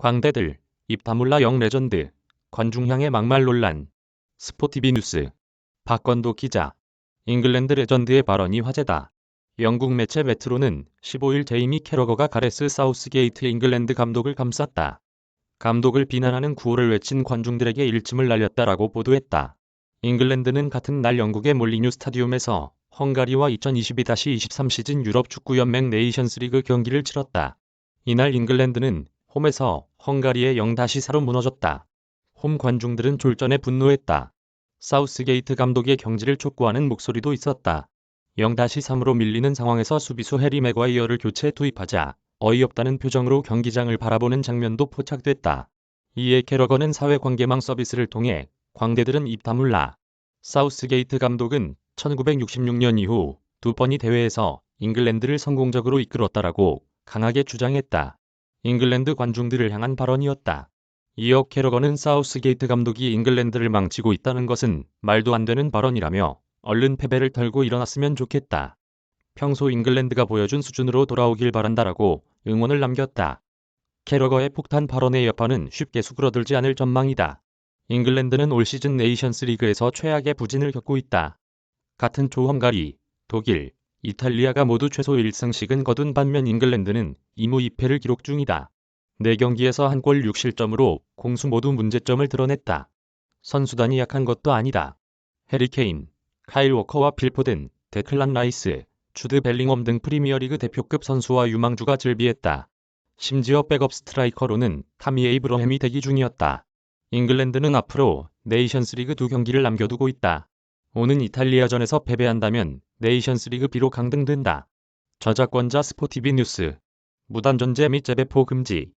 광대들, 입 다물라 영 레전드, 관중향의 막말 논란, 스포티비 뉴스, 박건도 기자, 잉글랜드 레전드의 발언이 화제다. 영국 매체 메트로는 15일 제이미 캐러거가 가레스 사우스게이트 잉글랜드 감독을 감쌌다. 감독을 비난하는 구호를 외친 관중들에게 일침을 날렸다라고 보도했다. 잉글랜드는 같은 날 영국의 몰리뉴 스타디움에서 헝가리와 2022-23 시즌 유럽 축구연맹 네이션스리그 경기를 치렀다. 이날 잉글랜드는 홈에서 헝가리에 0-4로 무너졌다. 홈 관중들은 졸전에 분노했다. 사우스게이트 감독의 경지를 촉구하는 목소리도 있었다. 0-3으로 밀리는 상황에서 수비수 해리 맥과이어를 교체 투입하자 어이없다는 표정으로 경기장을 바라보는 장면도 포착됐다. 이에 캐러거는 사회관계망 서비스를 통해 광대들은 입 다물라. 사우스게이트 감독은 1966년 이후 두 번이 대회에서 잉글랜드를 성공적으로 이끌었다라고 강하게 주장했다. 잉글랜드 관중들을 향한 발언이었다. 이어 캐러거는 사우스게이트 감독이 잉글랜드를 망치고 있다는 것은 말도 안 되는 발언이라며 얼른 패배를 털고 일어났으면 좋겠다. 평소 잉글랜드가 보여준 수준으로 돌아오길 바란다라고 응원을 남겼다. 캐러거의 폭탄 발언의 여파는 쉽게 수그러들지 않을 전망이다. 잉글랜드는 올 시즌 네이션스 리그에서 최악의 부진을 겪고 있다. 같은 조 헝가리, 독일, 이탈리아가 모두 최소 1승씩은 거둔 반면 잉글랜드는 2무 2패를 기록 중이다. 4경기에서 한 골 6실점으로 공수 모두 문제점을 드러냈다. 선수단이 약한 것도 아니다. 해리케인, 카일 워커와 필포든, 데클란 라이스, 주드 벨링엄 등 프리미어리그 대표급 선수와 유망주가 즐비했다. 심지어 백업 스트라이커로는 타미 에이브러햄이 대기 중이었다. 잉글랜드는 앞으로 네이션스리그 두 경기를 남겨두고 있다. 오는 이탈리아전에서 패배한다면 네이션스리그 B로 강등된다. 저작권자 스포티비 뉴스 무단 전제 및 재배포 금지